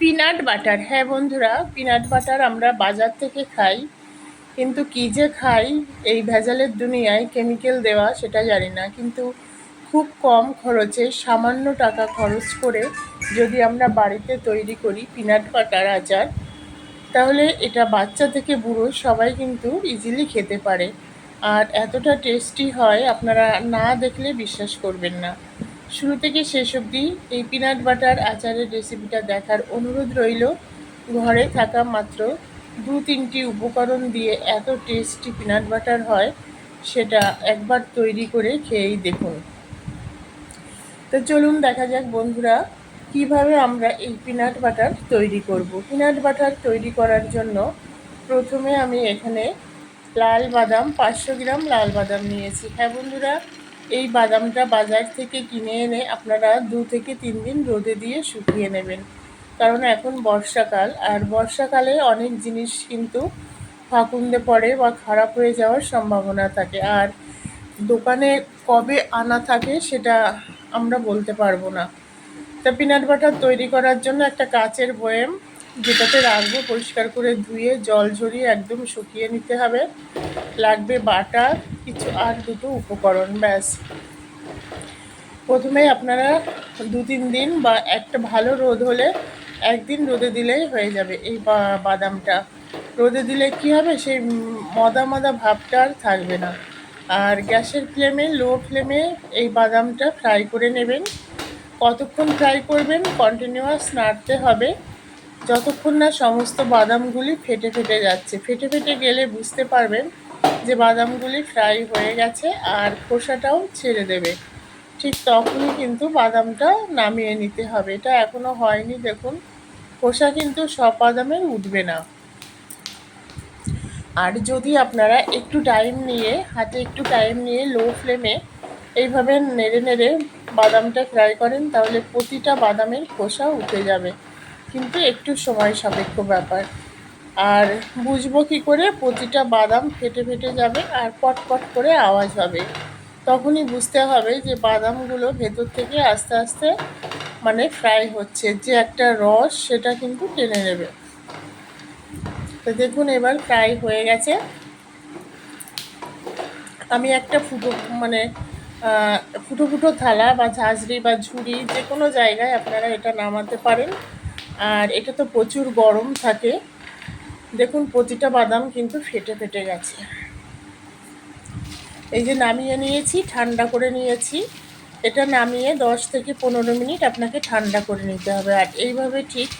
Peanut butter. হ্যাঁ বন্ধুরা, peanut butter আমরা বাজার থেকে খাই, কিন্তু কী যে খাই, এই ভেজালের দুনিয়ায় কেমিক্যাল দেওয়া সেটা জানি না। কিন্তু খুব কম খরচে, সামান্য টাকা খরচ করে যদি আমরা বাড়িতে তৈরি করি পিনাট বাটার আচার, তাহলে এটা বাচ্চা থেকে বুড়ো সবাই কিন্তু ইজিলি খেতে পারে। আর এতটা টেস্টি হয়, আপনারা না দেখলে বিশ্বাস করবেন না। শুরু থেকে শেষ অবধি এই পিনাট বাটার আচারের রেসিপিটা দেখার অনুরোধ রইল। ঘরে থাকা মাত্র দু তিনটি উপকরণ দিয়ে এত টেস্টি পিনাট বাটার হয়, সেটা একবার তৈরি করে খেয়েই দেখুন। তো চলুন দেখা যাক বন্ধুরা, কীভাবে আমরা এই পিনাট বাটার তৈরি করব। পিনাট বাটার তৈরি করার জন্য প্রথমে আমি এখানে লাল বাদাম, পাঁচশো গ্রাম লাল বাদাম নিয়েছি। হ্যাঁ বন্ধুরা এই বাদামটা বাজার থেকে কিনে এনে আপনারা দু থেকে তিন দিন রোদে দিয়ে শুকিয়ে নেবেন। কারণ এখন বর্ষাকাল, আর বর্ষাকালে অনেক জিনিস কিন্তু ফাকুন্দে পড়ে বা খারাপ হয়ে যাওয়ার সম্ভাবনা থাকে। আর দোকানে কবে আনা থাকে সেটা আমরা বলতে পারব না। তা পিনাট বাটার তৈরি করার জন্য একটা কাচের বয়েম যেটাতে রাখব, পরিষ্কার করে ধুয়ে, জল ঝরিয়ে একদম শুকিয়ে নিতে হবে। লাগবে বাটা, কিছু আর দুটো উপকরণ, ব্যাস। প্রথমে আপনারা দু তিন দিন বা একটা ভালো রোদ হলে একদিন রোদে দিলেই হয়ে যাবে এই বাদামটা। রোদে দিলে কি হবে? সেই মদা মদা ভাবটা আর থাকবে না। আর গ্যাসের ফ্লেমে, লো ফ্লেমে এই বাদামটা ফ্রাই করে নেবেন। কতক্ষণ ফ্রাই করবেন? কন্টিনিউয়াস নাড়তে হবে। যতক্ষণ না সমস্ত বাদামগুলি ফেটে ফেটে যাচ্ছে। ফেটে ফেটে গেলে বুঝতে পারবেন যে বাদামগুলি ফ্রাই হয়ে গেছে আর খোসাটাও ছেড়ে দেবে। ঠিক তখনই কিন্তু বাদামটা নামিয়ে নিতে হবে। এটা এখনও হয়নি, দেখুন। খোসা কিন্তু সব বাদামের উঠবে না। আর যদি আপনারা একটু টাইম নিয়ে, হাতে একটু টাইম নিয়ে লো ফ্লেমে এইভাবে নেড়ে নেড়ে বাদামটা ফ্রাই করেন, তাহলে প্রতিটা বাদামের খোসা উঠে যাবে। কিন্তু একটু সময় সাপেক্ষ ব্যাপার। আর বুঝব কী করে, প্রতিটা বাদাম ফেটে ফেটে যাবে আর পটপট করে আওয়াজ হবে। তখনই বুঝতে হবে যে বাদামগুলো ভেতর থেকে আস্তে আস্তে মানে ফ্রাই হচ্ছে। যে একটা রস সেটা কিন্তু টেনে নেবে। তো দেখুন, এবার ফ্রাই হয়ে গেছে। আমি একটা ফুটো মানে ফুটো ফুটো থালা বা ঝাঁঝরি বা ঝুড়ি যে কোনো জায়গায় আপনারা এটা নামাতে পারেন। আর এটা তো প্রচুর গরম থাকে। দেখুন, প্রতিটা বাদাম কিন্তু ফেটে ফেটে গেছে। এই যে নামিয়ে নিয়েছি, ঠান্ডা করে নিয়েছি। এটা নামিয়ে দশ থেকে পনেরো মিনিট আপনাকে ঠান্ডা করে নিতে হবে। আর এইভাবে ঠিক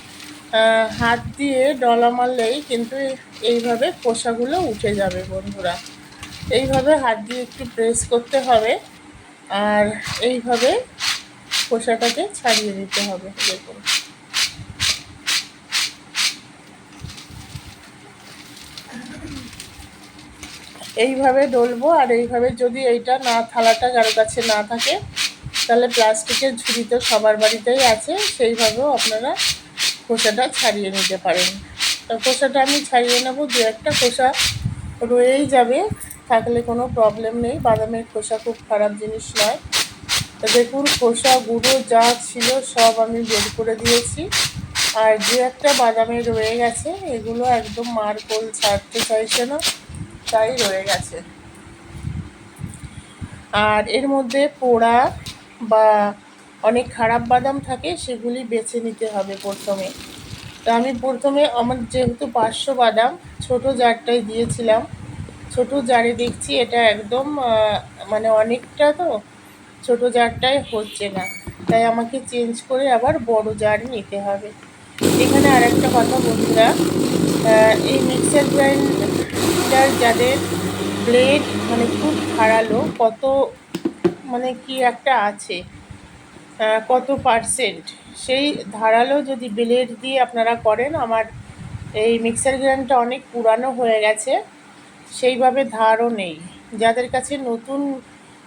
হাত দিয়ে ডলা মারলেই কিন্তু এইভাবে খোসাগুলো উঠে যাবে বন্ধুরা। এইভাবে হাত দিয়ে একটু প্রেস করতে হবে। আর এইভাবে খোসাটাকে ছাড়িয়ে দিতে হবে, দেখুন। এইভাবে ডলবো আর এইভাবে যদি এইটা না, থালাটা কারও কাছে না থাকে, তাহলে প্লাস্টিকের ঝুড়ি তো সবার বাড়িতেই আছে, সেইভাবেও আপনারা খোসাটা ছাড়িয়ে নিতে পারেন। তো খোসাটা আমি ছাড়িয়ে নেব, দু একটা খোসা রয়েই যাবে, থাকলে কোনো প্রবলেম নেই, বাদামের খোসা খুব খারাপ জিনিস নয়। তো দেখুন খোসা গুঁড়ো যা ছিল সব আমি বের করে দিয়েছি, আর যে একটা বাদামে রয়ে গেছে, এগুলো একদম মারকোল ছাড়তে চাইছে না। তাই রয়ে গেছে। আর এর মধ্যে পোড়া বা অনেক খারাপ বাদাম থাকে, সেগুলি বেছে নিতে হবে প্রথমে। তো আমি প্রথমে আমার যেহেতু পাঁচশো বাদাম, ছোট জারটাই দিয়েছিলাম। ছোট জারে দেখছি এটা একদম মানে অনেকটা তো, ছোট জারটাই হচ্ছে না। তাই আমাকে চেঞ্জ করে আবার বড় জার নিতে হবে। এখানে আর একটা কথা বন্ধুরা এই মিক্সার গ্রাইন্ডার যাদের ব্লেড মানে খুব ধারালো কত মানে কি একটা আছে কত পার্সেন্ট? সেই ধারালো যদি ব্লেড দিয়ে আপনারা করেন, আমার এই মিক্সার গ্রাইন্ডারটা অনেক পুরানো হয়ে গেছে, সেইভাবে ধারও নেই। যাদের কাছে নতুন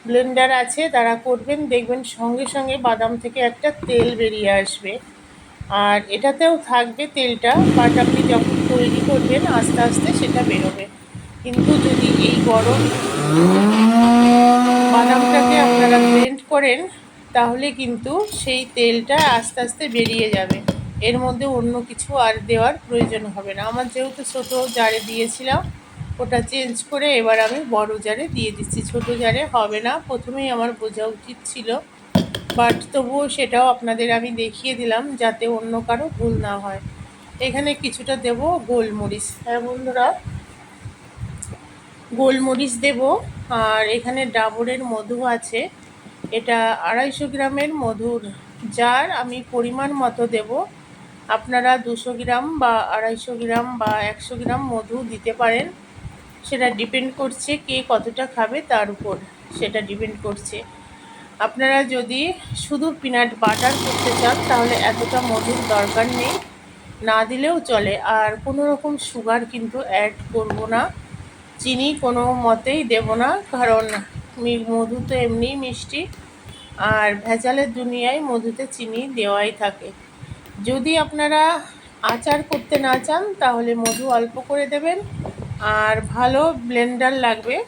ব্লেন্ডার আছে, তারা করবেন, দেখবেন সঙ্গে সঙ্গে বাদাম থেকে একটা তেল বেরিয়ে আসবে। আর এটাতেও থাকবে তেলটা বাট আপনি যখন তৈরি করবেন, আস্তে আস্তে সেটা বেরোবে। কিন্তু যদি এই গরম বাদামটাকে আপনারা ব্লেন্ড করেন, তাহলে কিন্তু সেই তেলটা আস্তে আস্তে বেরিয়ে যাবে। এর মধ্যে অন্য কিছু আর দেওয়ার প্রয়োজন হবে না। আমার যেহেতু ছোটো জারে দিয়েছিলাম, ওটা চেঞ্জ করে এবার আমি বড় জারে দিয়ে দিচ্ছি। ছোটো জারে হবে না। প্রথমেই আমার বোঝা উচিত ছিল বাট তবুও সেটাও আপনাদের আমি দেখিয়ে দিলাম যাতে অন্য কারও ভুল না হয়। এখানে কিছুটা দেব গোলমরিচ। হ্যাঁ বন্ধুরা, গোলমরিচ দেব। আর এখানে ডাবরের মধু আছে। এটা আড়াইশো গ্রামের মধুর। যার আমি পরিমাণ মতো দেব। আপনারা দুশো গ্রাম বা আড়াইশো গ্রাম বা একশো গ্রাম মধু দিতে পারেন। সেটা ডিপেন্ড করছে কে কতটা খাবে তার উপর। সেটা ডিপেন্ড করছে। আপনারা যদি শুধু পিনাট বাটার করতে চান, তাহলে এতটা মধুর দরকার নেই। না দিলেও চলে। আর কোনো রকম সুগার কিন্তু অ্যাড করব না। চিনি কোনো মতেই দেব না, কারণ মধু তো এমনিই মিষ্টি। আর ভেজালের দুনিয়ায় মধুতে চিনি দেওয়াই থাকে। যদি আপনারা আচার করতে না চান, তাহলে মধু অল্প করে দেবেন। আর ভালো ব্লেন্ডার লাগবে।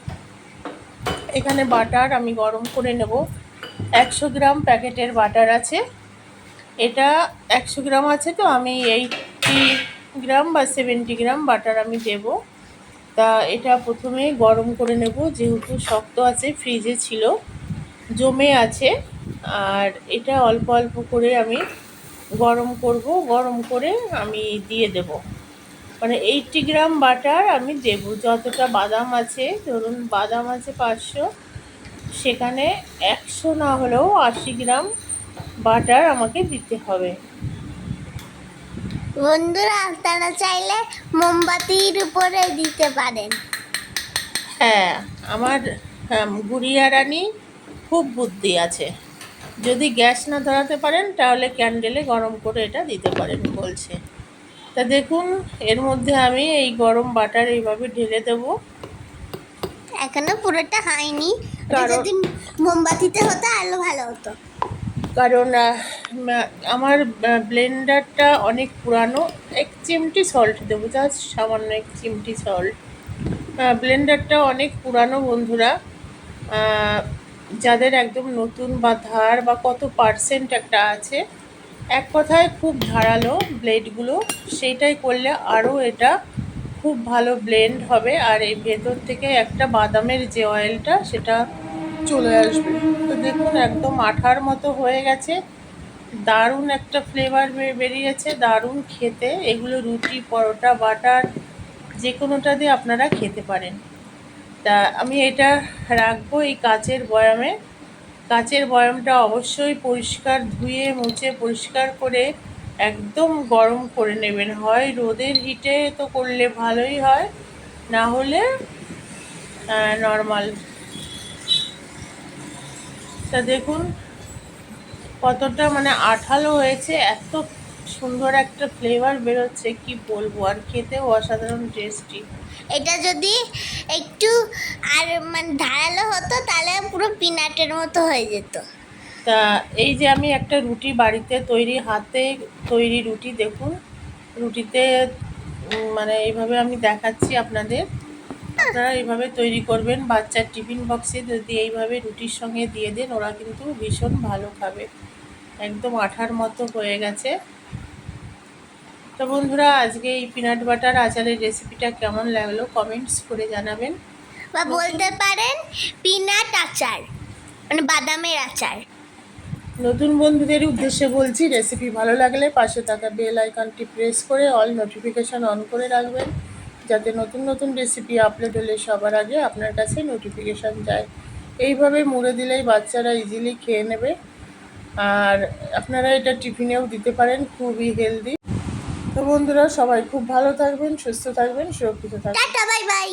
এখানে বাটার আমি গরম করে নেব। একশো গ্রাম প্যাকেটের বাটার আছে। এটা একশো গ্রাম আছে তো, আমি এইটি গ্রাম বা সেভেন্টি গ্রাম বাটার আমি দেব। তা এটা প্রথমে গরম করে নেব, যেহেতু শক্ত আছে, ফ্রিজে ছিল, জমে আছে। আর এটা অল্প অল্প করে আমি গরম করব, গরম করে আমি দিয়ে দেব। মানে এইটটি গ্রাম বাটার আমি দেব, যতটা বাদাম আছে, ধরুন বাদাম আছে পাঁচশো সেখানে একশো না হলেও আশি গ্রাম বাটার আমাকে দিতে হবে। বন্ধুরা আপনারা চাইলে মোমবাতির উপরে দিতে পারেন। হ্যাঁ আমার হ্যাঁ, গুড়িয়া রানী খুব বুদ্ধি আছে। যদি গ্যাস না ধরাতে পারেন তাহলে ক্যান্ডেলে গরম করে এটা দিতে পারেন বলছে। তা দেখুন এর মধ্যে আমি এই গরম বাটার এইভাবে ঢেলে দেবো। এখনও পুরোটা হয়নি। যদি মোমবাতিতে হতো ভালো হতো। কারণ আমার ব্লেন্ডারটা অনেক পুরানো। এক চিমটি সল্ট দেবো জাস্ট সামান্য এক চিমটি সল্ট ব্লেন্ডারটা অনেক পুরানো বন্ধুরা। যাদের একদম নতুন বা ধার বা কত পার্সেন্ট একটা আছে এক কথায় খুব ধারালো ব্লেডগুলো সেইটাই করলে আরও এটা খুব ভালো ব্লেন্ড হবে আর এই ভেতর থেকে একটা বাদামের যে অয়েলটা সেটা চলে আসবে। তো দেখুন একদম আঠার মতো হয়ে গেছে। দারুণ একটা ফ্লেভার বেরিয়েছে, দারুণ খেতে। এগুলো রুটি, পরোটা, বাটার যে কোনোটা দিয়ে আপনারা খেতে পারেন। তা আমি এটা রাখব এই কাচের বয়ামে। কাচের বয়ামটা অবশ্যই পরিষ্কার ধুয়ে, মুছে, পরিষ্কার করে একদম গরম করে নেবেন। হয় রোদের হিটে তো করলে ভালোই হয়, না হলে নর্মাল তা দেখুন, কতটা মানে আঠালো হয়েছে, এত সুন্দর একটা ফ্লেভার বেরোচ্ছে, কি বলব? আর খেতেও অসাধারণ টেস্টি এটা যদি একটু আর মানে ধারালো হতো, তাহলে পুরো পিনাটের মতো হয়ে যেত। তা এই যে আমি একটা রুটি বাড়িতে তৈরি, হাতে তৈরি রুটি, দেখুন। রুটিতে মানে এইভাবে আমি দেখাচ্ছি আপনাদের। আপনারা এইভাবে তৈরি করবেন, বাচ্চার টিফিন বক্সে যদি এইভাবে রুটির সঙ্গে দিয়ে দেন, ওরা কিন্তু ভীষণ ভালো খাবে। একদম আঠার মতো হয়ে গেছে। তো বন্ধুরা, আজকে এই পিনাট বাটার আচারের রেসিপিটা কেমন লাগল কমেন্টস করে জানাবেন। বা বলতে পারেন, পিনাট আচার মানে বাদামের আচার। নতুন বন্ধুদের উদ্দেশ্যে বলছি রেসিপি ভালো লাগলে পাশে থাকা বেল আইকনটি প্রেস করে অল নোটিফিকেশান অন করে রাখবেন, যাতে নতুন নতুন রেসিপি আপলোড হলে সবার আগে আপনার কাছে নোটিফিকেশান যায়। এইভাবে মুড়ে দিলেই বাচ্চারা ইজিলি খেয়ে নেবে। আর আপনারা এটা টিফিনেও দিতে পারেন, খুবই হেলদি তো বন্ধুরা, সবাই খুব ভালো থাকবেন, সুস্থ থাকবেন, সুরক্ষিত থাকবেন। Bye bye